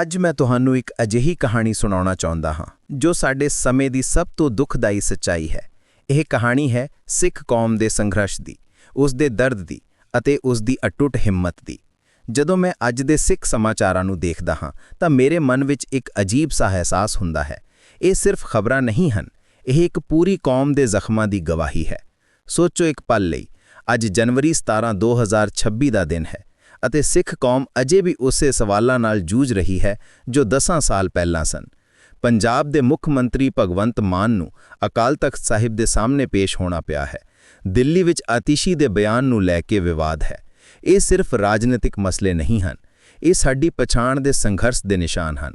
ਅੱਜ ਮੈਂ ਤੁਹਾਨੂੰ ਇੱਕ ਅਜਿਹੀ ਕਹਾਣੀ ਸੁਣਾਉਣਾ ਚਾਹੁੰਦਾ ਹਾਂ, ਜੋ ਸਾਡੇ ਸਮੇਂ ਦੀ ਸਭ ਤੋਂ ਦੁਖਦਾਈ ਸੱਚਾਈ ਹੈ। ਇਹ ਕਹਾਣੀ ਹੈ ਸਿੱਖ ਕੌਮ ਦੇ ਸੰਘਰਸ਼ ਦੀ, ਉਸ ਦੇ ਦਰਦ ਦੀ ਅਤੇ ਉਸ ਦੀ ਅਟੁੱਟ ਹਿੰਮਤ ਦੀ। ਜਦੋਂ ਮੈਂ ਅੱਜ ਦੇ ਸਿੱਖ ਸਮਾਚਾਰਾਂ ਨੂੰ ਦੇਖਦਾ ਹਾਂ, ਤਾਂ ਮੇਰੇ ਮਨ ਵਿੱਚ ਇੱਕ ਅਜੀਬ ਸਾ ਅਹਿਸਾਸ ਹੁੰਦਾ ਹੈ। ਇਹ ਸਿਰਫ ਖਬਰਾਂ ਨਹੀਂ ਹਨ, ਇਹ ਇੱਕ ਪੂਰੀ ਕੌਮ ਦੇ ਜ਼ਖਮਾਂ ਦੀ ਗਵਾਹੀ ਹੈ। ਸੋਚੋ ਇੱਕ ਪਲ ਲਈ, ਅੱਜ ਜਨਵਰੀ 17 2026 ਦਾ ਦਿਨ ਹੈ ਅਤੇ ਸਿੱਖ ਕੌਮ ਅਜੇ ਵੀ ਉਸੇ ਸਵਾਲਾਂ ਨਾਲ ਜੂਝ ਰਹੀ ਹੈ ਜੋ 10 ਸਾਲ ਪਹਿਲਾਂ ਸਨ। ਪੰਜਾਬ ਦੇ ਮੁੱਖ ਮੰਤਰੀ ਭਗਵੰਤ ਮਾਨ ਨੂੰ ਅਕਾਲ ਤਖਤ ਸਾਹਿਬ ਦੇ ਸਾਹਮਣੇ ਪੇਸ਼ ਹੋਣਾ ਪਿਆ ਹੈ। ਦਿੱਲੀ ਵਿੱਚ ਆਤਿਸ਼ੀ ਦੇ ਬਿਆਨ ਨੂੰ ਲੈ ਕੇ ਵਿਵਾਦ ਹੈ। ਇਹ ਸਿਰਫ ਰਾਜਨੀਤਿਕ ਮਸਲੇ ਨਹੀਂ ਹਨ, ਇਹ ਸਾਡੀ ਪਛਾਣ ਦੇ ਸੰਘਰਸ਼ ਦੇ ਨਿਸ਼ਾਨ ਹਨ।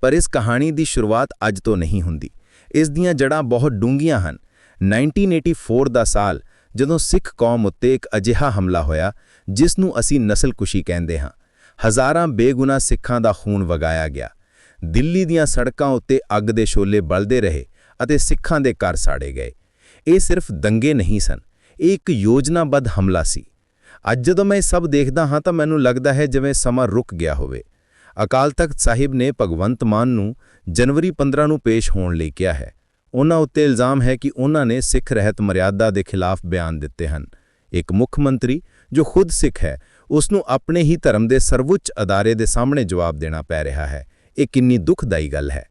ਪਰ ਇਸ ਕਹਾਣੀ ਦੀ ਸ਼ੁਰੂਆਤ ਅੱਜ ਤੋਂ ਨਹੀਂ ਹੁੰਦੀ। ਇਸ ਦੀਆਂ ਜੜ੍ਹਾਂ ਬਹੁਤ ਡੂੰਘੀਆਂ ਹਨ। 1984 ਦਾ ਸਾਲ ਜਦੋਂ ਸਿੱਖ ਕੌਮ ਉੱਤੇ ਇੱਕ ਅਜਿਹਾ ਹਮਲਾ ਹੋਇਆ ਜਿਸ ਨੂੰ ਅਸੀਂ ਨਸਲਕੁਸ਼ੀ ਕਹਿੰਦੇ ਹਾਂ, ਹਜ਼ਾਰਾਂ ਬੇਗੁਨਾਹ ਸਿੱਖਾਂ ਦਾ ਖੂਨ ਵਗਾਇਆ ਗਿਆ। ਦਿੱਲੀ ਦੀਆਂ ਸੜਕਾਂ ਉੱਤੇ ਅੱਗ ਦੇ ਸ਼ੋਲੇ ਬਲਦੇ ਰਹੇ ਅਤੇ ਸਿੱਖਾਂ ਦੇ ਘਰ ਸਾੜੇ ਗਏ। ਇਹ ਸਿਰਫ ਦੰਗੇ ਨਹੀਂ ਸਨ, ਇਹ ਇੱਕ ਯੋਜਨਾਬੱਧ ਹਮਲਾ ਸੀ। ਅੱਜ ਜਦੋਂ ਮੈਂ ਇਹ ਸਭ ਦੇਖਦਾ ਹਾਂ ਤਾਂ ਮੈਨੂੰ ਲੱਗਦਾ ਹੈ ਜਿਵੇਂ ਸਮਾਂ ਰੁਕ ਗਿਆ ਹੋਵੇ। ਅਕਾਲ ਤਖਤ ਸਾਹਿਬ ਨੇ ਭਗਵੰਤ ਮਾਨ ਨੂੰ ਜਨਵਰੀ 15 ਨੂੰ ਪੇਸ਼ ਹੋਣ ਲਈ ਕਿਹਾ ਹੈ। ਉਹਨਾਂ ਉੱਤੇ ਇਲਜ਼ਾਮ ਹੈ ਕਿ ਉਹਨਾਂ ਨੇ ਸਿੱਖ ਰਹਿਤ ਮਰਿਆਦਾ ਦੇ ਖਿਲਾਫ ਬਿਆਨ ਦਿੱਤੇ ਹਨ। ਇੱਕ ਮੁੱਖ ਮੰਤਰੀ, ਜੋ ਖੁਦ ਸਿੱਖ ਹੈ ਉਸ ਨੂੰ ਆਪਣੇ ਹੀ ਧਰਮ ਦੇ ਸਰਵਉੱਚ ਅਦਾਰੇ ਦੇ ਸਾਹਮਣੇ ਜਵਾਬ ਦੇਣਾ ਪੈ ਰਿਹਾ ਹੈ। ਇਹ ਕਿੰਨੀ ਦੁਖਦਾਈ ਗੱਲ ਹੈ।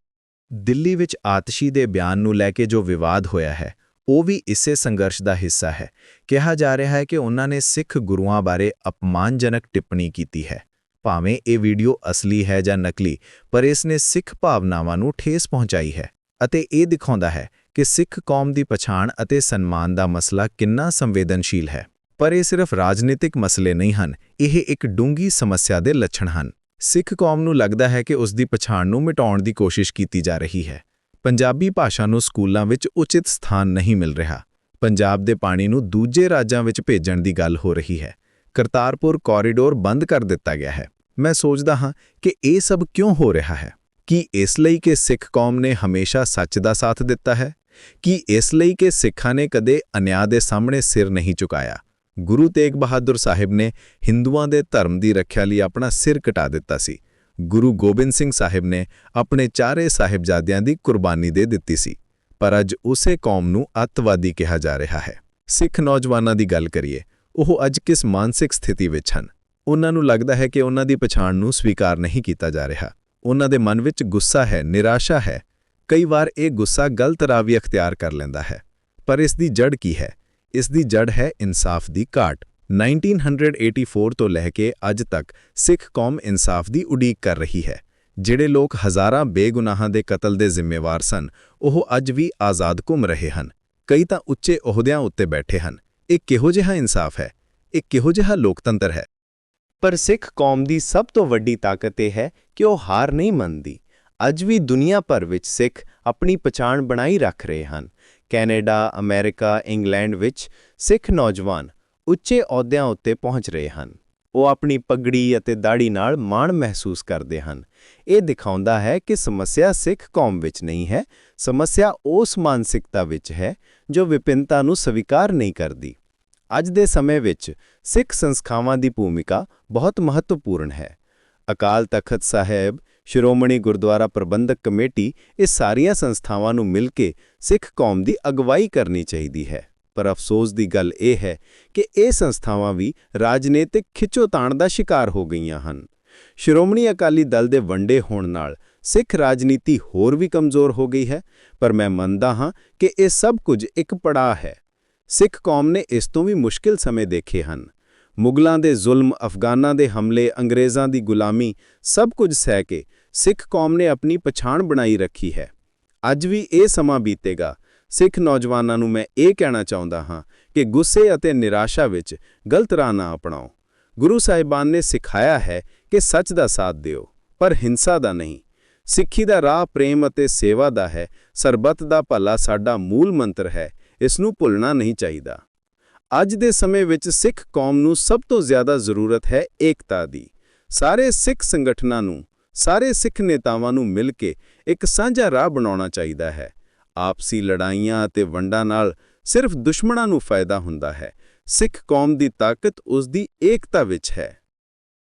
ਦਿੱਲੀ ਵਿੱਚ ਆਤਸ਼ੀ ਦੇ ਬਿਆਨ ਨੂੰ ਲੈ ਕੇ ਜੋ ਵਿਵਾਦ ਹੋਇਆ ਹੈ, ਉਹ ਵੀ ਇਸੇ ਸੰਘਰਸ਼ ਦਾ ਹਿੱਸਾ ਹੈ। ਕਿਹਾ ਜਾ ਰਿਹਾ ਹੈ ਕਿ ਉਹਨਾਂ ਨੇ ਸਿੱਖ ਗੁਰੂਆਂ ਬਾਰੇ ਅਪਮਾਨਜਨਕ ਟਿੱਪਣੀ ਕੀਤੀ ਹੈ। ਭਾਵੇਂ ਇਹ ਵੀਡੀਓ ਅਸਲੀ ਹੈ ਜਾਂ ਨਕਲੀ, ਪਰ ਇਸ ਨੇ ਸਿੱਖ ਭਾਵਨਾਵਾਂ ਨੂੰ ਠੇਸ ਪਹੁੰਚਾਈ ਹੈ। ਅਤੇ ਇਹ ਦਿਖਾਉਂਦਾ ਹੈ ਕਿ ਸਿੱਖ ਕੌਮ ਦੀ ਪਛਾਣ ਅਤੇ ਸਨਮਾਨ ਦਾ ਮਸਲਾ ਕਿੰਨਾ ਸੰਵੇਦਨਸ਼ੀਲ ਹੈ। ਪਰ ਇਹ ਸਿਰਫ ਰਾਜਨੀਤਿਕ ਮਸਲੇ ਨਹੀਂ ਹਨ, ਇਹ ਇੱਕ ਡੂੰਗੀ ਸਮੱਸਿਆ ਦੇ ਲੱਛਣ ਹਨ। ਸਿੱਖ ਕੌਮ ਨੂੰ ਲੱਗਦਾ ਹੈ ਕਿ ਉਸ ਦੀ ਪਛਾਣ ਨੂੰ ਮਿਟਾਉਣ ਦੀ ਕੋਸ਼ਿਸ਼ ਕੀਤੀ ਜਾ ਰਹੀ ਹੈ। ਪੰਜਾਬੀ ਭਾਸ਼ਾ ਨੂੰ ਸਕੂਲਾਂ ਵਿੱਚ ਉਚਿਤ ਸਥਾਨ ਨਹੀਂ ਮਿਲ ਰਿਹਾ। ਪੰਜਾਬ ਦੇ ਪਾਣੀ ਨੂੰ ਦੂਜੇ ਰਾਜਾਂ ਵਿੱਚ ਭੇਜਣ ਦੀ ਗੱਲ ਹੋ ਰਹੀ ਹੈ। ਕਰਤਾਰਪੁਰ ਕੋਰੀਡੋਰ ਬੰਦ ਕਰ ਦਿੱਤਾ ਗਿਆ ਹੈ। ਮੈਂ ਸੋਚਦਾ ਹਾਂ ਕਿ ਇਹ ਸਭ ਕਿਉਂ ਹੋ ਰਿਹਾ ਹੈ। ਕੀ ਇਸ ਲਈ ਕਿ ਸਿੱਖ ਕੌਮ ਨੇ ਹਮੇਸ਼ਾ ਸੱਚ ਦਾ ਸਾਥ ਦਿੱਤਾ ਹੈ? ਕੀ ਇਸ ਲਈ ਕਿ ਸਿੱਖਾਂ ਨੇ ਕਦੇ ਅਨਿਆਂ ਦੇ ਸਾਹਮਣੇ ਸਿਰ ਨਹੀਂ ਝੁਕਾਇਆ? ਗੁਰੂ ਤੇਗ ਬਹਾਦਰ ਸਾਹਿਬ ਨੇ ਹਿੰਦੂਆਂ ਦੇ ਧਰਮ ਦੀ ਰੱਖਿਆ ਲਈ ਆਪਣਾ ਸਿਰ ਕਟਾ ਦਿੱਤਾ ਸੀ। ਗੁਰੂ ਗੋਬਿੰਦ ਸਿੰਘ ਸਾਹਿਬ ਨੇ ਆਪਣੇ ਚਾਰੇ ਸਾਹਿਬਜ਼ਾਦਿਆਂ ਦੀ ਕੁਰਬਾਨੀ ਦੇ ਦਿੱਤੀ ਸੀ। ਪਰ ਅੱਜ ਉਸੇ ਕੌਮ ਨੂੰ ਅੱਤਵਾਦੀ ਕਿਹਾ ਜਾ ਰਿਹਾ ਹੈ। ਸਿੱਖ ਨੌਜਵਾਨਾਂ ਦੀ ਗੱਲ ਕਰੀਏ, ਉਹ ਅੱਜ ਕਿਸ ਮਾਨਸਿਕ ਸਥਿਤੀ ਵਿੱਚ ਹਨ? ਉਹਨਾਂ ਨੂੰ ਲੱਗਦਾ ਹੈ ਕਿ ਉਹਨਾਂ ਦੀ ਪਛਾਣ ਨੂੰ ਸਵੀਕਾਰ ਨਹੀਂ ਕੀਤਾ ਜਾ ਰਿਹਾ। ਉਹਨਾਂ ਦੇ ਮਨ ਵਿੱਚ ਗੁੱਸਾ ਹੈ, ਨਿਰਾਸ਼ਾ ਹੈ। ਕਈ ਵਾਰ ਇਹ ਗੁੱਸਾ ਗਲਤ ਰਾਹ ਵੀ ਅਖਤਿਆਰ ਕਰ ਲੈਂਦਾ ਹੈ। ਪਰ ਇਸ ਦੀ ਜੜ ਕੀ ਹੈ? ਇਸ ਦੀ ਜੜ ਹੈ ਇਨਸਾਫ ਦੀ ਘਾਟ। 1984 ਤੋਂ ਲੈ ਕੇ ਅੱਜ ਤੱਕ ਸਿੱਖ ਕੌਮ ਇਨਸਾਫ ਦੀ ਉਡੀਕ ਕਰ ਰਹੀ ਹੈ। ਜਿਹੜੇ ਲੋਕ ਹਜ਼ਾਰਾਂ ਬੇਗੁਨਾਹਾਂ ਦੇ ਕਤਲ ਦੇ ਜ਼ਿੰਮੇਵਾਰ ਸਨ, ਉਹ ਅੱਜ ਵੀ ਆਜ਼ਾਦ ਘੁੰਮ ਰਹੇ ਹਨ। ਕਈ ਤਾਂ ਉੱਚੇ ਅਹੁਦਿਆਂ ਉੱਤੇ ਬੈਠੇ ਹਨ। ਇਹ ਕਿਹੋ ਜਿਹਾ ਇਨਸਾਫ ਹੈ? ਇਹ ਕਿਹੋ ਜਿਹਾ ਲੋਕਤੰਤਰ ਹੈ? ਪਰ ਸਿੱਖ ਕੌਮ ਦੀ ਸਭ ਤੋਂ ਵੱਡੀ ਤਾਕਤ ਇਹ ਹੈ ਕਿ ਉਹ ਹਾਰ ਨਹੀਂ ਮੰਨਦੀ। ਅੱਜ ਵੀ ਦੁਨੀਆ ਭਰ ਵਿੱਚ ਸਿੱਖ ਆਪਣੀ ਪਛਾਣ ਬਣਾਈ ਰੱਖ ਰਹੇ ਹਨ। ਕੈਨੇਡਾ, ਅਮਰੀਕਾ, ਇੰਗਲੈਂਡ ਵਿੱਚ ਸਿੱਖ ਨੌਜਵਾਨ ਉੱਚੇ ਅਹੁਦਿਆਂ ਉੱਤੇ ਪਹੁੰਚ ਰਹੇ ਹਨ। ਉਹ ਆਪਣੀ ਪਗੜੀ ਅਤੇ ਦਾੜੀ ਨਾਲ ਮਾਣ ਮਹਿਸੂਸ ਕਰਦੇ ਹਨ। ਇਹ ਦਿਖਾਉਂਦਾ ਹੈ ਕਿ ਸਮੱਸਿਆ ਸਿੱਖ ਕੌਮ ਵਿੱਚ ਨਹੀਂ ਹੈ। ਸਮੱਸਿਆ ਉਸ ਮਾਨਸਿਕਤਾ ਵਿੱਚ ਹੈ ਜੋ ਵਿਭਿੰਨਤਾ ਨੂੰ ਸਵੀਕਾਰ ਨਹੀਂ ਕਰਦੀ। ਅੱਜ ਦੇ ਸਮੇਂ ਵਿੱਚ ਸਿੱਖ ਸੰਸਥਾਵਾਂ ਦੀ ਭੂਮਿਕਾ ਬਹੁਤ ਮਹੱਤਵਪੂਰਨ ਹੈ। ਅਕਾਲ ਤਖਤ ਸਾਹਿਬ, ਸ਼੍ਰੋਮਣੀ ਗੁਰਦੁਆਰਾ ਪ੍ਰਬੰਧਕ ਕਮੇਟੀ, ਇਹ ਸਾਰੀਆਂ ਸੰਸਥਾਵਾਂ ਨੂੰ ਮਿਲ ਕੇ ਸਿੱਖ ਕੌਮ ਦੀ ਅਗਵਾਈ ਕਰਨੀ ਚਾਹੀਦੀ ਹੈ। ਪਰ ਅਫਸੋਸ ਦੀ ਗੱਲ ਇਹ ਹੈ ਕਿ ਇਹ ਸੰਸਥਾਵਾਂ ਵੀ ਰਾਜਨੀਤਿਕ ਖਿੱਚੋਤਾਣ ਦਾ ਸ਼ਿਕਾਰ ਹੋ ਗਈਆਂ ਹਨ। ਸ਼੍ਰੋਮਣੀ ਅਕਾਲੀ ਦਲ ਦੇ ਵੰਡੇ ਹੋਣ ਨਾਲ ਸਿੱਖ ਰਾਜਨੀਤੀ ਹੋਰ ਵੀ ਕਮਜ਼ੋਰ ਹੋ ਗਈ ਹੈ। ਪਰ ਮੈਂ ਮੰਨਦਾ ਹਾਂ ਕਿ ਇਹ ਸਭ ਕੁਝ ਇੱਕ ਪੜਾਅ ਹੈ। ਸਿੱਖ ਕੌਮ ਨੇ ਇਸ ਤੋਂ ਵੀ ਮੁਸ਼ਕਿਲ ਸਮੇਂ ਦੇਖੇ ਹਨ। ਮੁਗਲਾਂ ਦੇ ਜ਼ੁਲਮ, ਅਫਗਾਨਾਂ ਦੇ ਹਮਲੇ, ਅੰਗਰੇਜ਼ਾਂ ਦੀ ਗੁਲਾਮੀ, ਸਭ ਕੁਝ ਸਹਿ ਕੇ ਸਿੱਖ ਕੌਮ ਨੇ ਆਪਣੀ ਪਛਾਣ ਬਣਾਈ ਰੱਖੀ ਹੈ। ਅੱਜ ਵੀ ਇਹ ਸਮਾਂ ਬੀਤੇਗਾ। ਸਿੱਖ ਨੌਜਵਾਨਾਂ ਨੂੰ ਮੈਂ ਇਹ ਕਹਿਣਾ ਚਾਹੁੰਦਾ ਹਾਂ ਕਿ ਗੁੱਸੇ ਅਤੇ ਨਿਰਾਸ਼ਾ ਵਿੱਚ ਗਲਤ ਰਾਹ ਨਾ ਅਪਣਾਓ। ਗੁਰੂ ਸਾਹਿਬਾਨ ਨੇ ਸਿਖਾਇਆ ਹੈ ਕਿ ਸੱਚ ਦਾ ਸਾਥ ਦਿਓ, ਪਰ ਹਿੰਸਾ ਦਾ ਨਹੀਂ। ਸਿੱਖੀ ਦਾ ਰਾਹ ਪ੍ਰੇਮ ਅਤੇ ਸੇਵਾ ਦਾ ਹੈ। ਸਰਬੱਤ ਦਾ ਭਲਾ ਸਾਡਾ ਮੂਲ ਮੰਤਰ ਹੈ। ਇਸ ਨੂੰ ਭੁੱਲਣਾ ਨਹੀਂ ਚਾਹੀਦਾ। ਅੱਜ ਦੇ ਸਮੇਂ ਵਿੱਚ ਸਿੱਖ ਕੌਮ ਨੂੰ ਸਭ ਤੋਂ ਜ਼ਿਆਦਾ ਜ਼ਰੂਰਤ ਹੈ ਏਕਤਾ ਦੀ। ਸਾਰੇ ਸਿੱਖ ਸੰਗਠਨਾਂ ਨੂੰ, ਸਾਰੇ ਸਿੱਖ ਨੇਤਾਵਾਂ ਨੂੰ ਮਿਲ ਕੇ ਇੱਕ ਸਾਂਝਾ ਰਾਹ ਬਣਾਉਣਾ ਚਾਹੀਦਾ ਹੈ। ਆਪਸੀ ਲੜਾਈਆਂ ਅਤੇ ਵੰਡਾਂ ਨਾਲ ਸਿਰਫ ਦੁਸ਼ਮਣਾਂ ਨੂੰ ਫਾਇਦਾ ਹੁੰਦਾ ਹੈ। ਸਿੱਖ ਕੌਮ ਦੀ ਤਾਕਤ ਉਸ ਦੀ ਏਕਤਾ ਵਿੱਚ ਹੈ।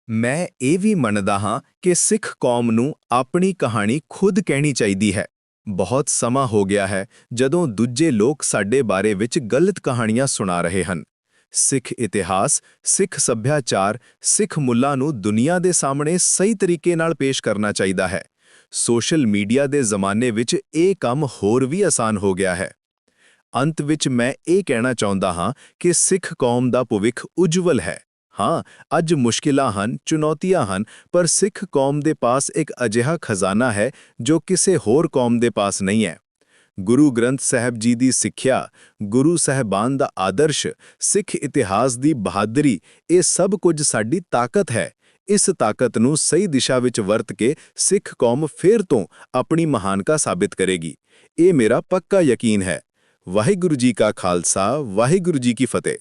ਮੈਂ ਇਹ ਵੀ ਮੰਨਦਾ ਹਾਂ ਕਿ ਸਿੱਖ ਕੌਮ ਨੂੰ ਆਪਣੀ ਕਹਾਣੀ ਖੁਦ ਕਹਿਣੀ ਚਾਹੀਦੀ ਹੈ। ਬਹੁਤ ਸਮਾਂ ਹੋ ਗਿਆ ਹੈ ਜਦੋਂ ਦੂਜੇ ਲੋਕ ਸਾਡੇ ਬਾਰੇ ਵਿੱਚ ਗਲਤ ਕਹਾਣੀਆਂ ਸੁਣਾ ਰਹੇ ਹਨ। ਸਿੱਖ ਇਤਿਹਾਸ, ਸਿੱਖ ਸੱਭਿਆਚਾਰ, ਸਿੱਖ ਮੁੱਲਾਂ ਨੂੰ ਦੁਨੀਆ ਦੇ ਸਾਹਮਣੇ ਸਹੀ ਤਰੀਕੇ ਨਾਲ ਪੇਸ਼ ਕਰਨਾ ਚਾਹੀਦਾ ਹੈ। ਸੋਸ਼ਲ ਮੀਡੀਆ ਦੇ ਜ਼ਮਾਨੇ ਵਿੱਚ ਇਹ ਕੰਮ ਹੋਰ ਵੀ ਆਸਾਨ ਹੋ ਗਿਆ ਹੈ। ਅੰਤ ਵਿੱਚ ਮੈਂ ਇਹ ਕਹਿਣਾ ਚਾਹੁੰਦਾ ਹਾਂ ਕਿ ਸਿੱਖ ਕੌਮ ਦਾ ਭਵਿੱਖ ਉਜਵਲ ਹੈ। ਹਾਂ, ਅੱਜ ਮੁਸ਼ਕਿਲਾਂ ਹਨ, ਚੁਣੌਤੀਆਂ ਹਨ, ਪਰ ਸਿੱਖ ਕੌਮ ਦੇ ਪਾਸ ਇੱਕ ਅਜਿਹਾ ਖਜ਼ਾਨਾ ਹੈ ਜੋ ਕਿਸੇ ਹੋਰ ਕੌਮ ਦੇ ਪਾਸ ਨਹੀਂ ਹੈ। ਗੁਰੂ ਗ੍ਰੰਥ ਸਾਹਿਬ ਜੀ ਦੀ ਸਿੱਖਿਆ, ਗੁਰੂ ਸਾਹਿਬਾਨ ਦਾ ਆਦਰਸ਼, ਸਿੱਖ ਇਤਿਹਾਸ ਦੀ ਬਹਾਦਰੀ, ਇਹ ਸਭ ਕੁਝ ਸਾਡੀ ਤਾਕਤ ਹੈ। ਇਸ ਤਾਕਤ ਨੂੰ ਸਹੀ ਦਿਸ਼ਾ ਵਿੱਚ ਵਰਤ ਕੇ ਸਿੱਖ ਕੌਮ ਫੇਰ ਤੋਂ ਆਪਣੀ ਮਹਾਨਤਾ ਸਾਬਿਤ ਕਰੇਗੀ। ਇਹ ਮੇਰਾ ਪੱਕਾ ਯਕੀਨ ਹੈ। ਵਾਹਿਗੁਰੂ ਜੀ ਕਾ ਖਾਲਸਾ, ਵਾਹਿਗੁਰੂ ਜੀ ਕੀ ਫਤਿਹ।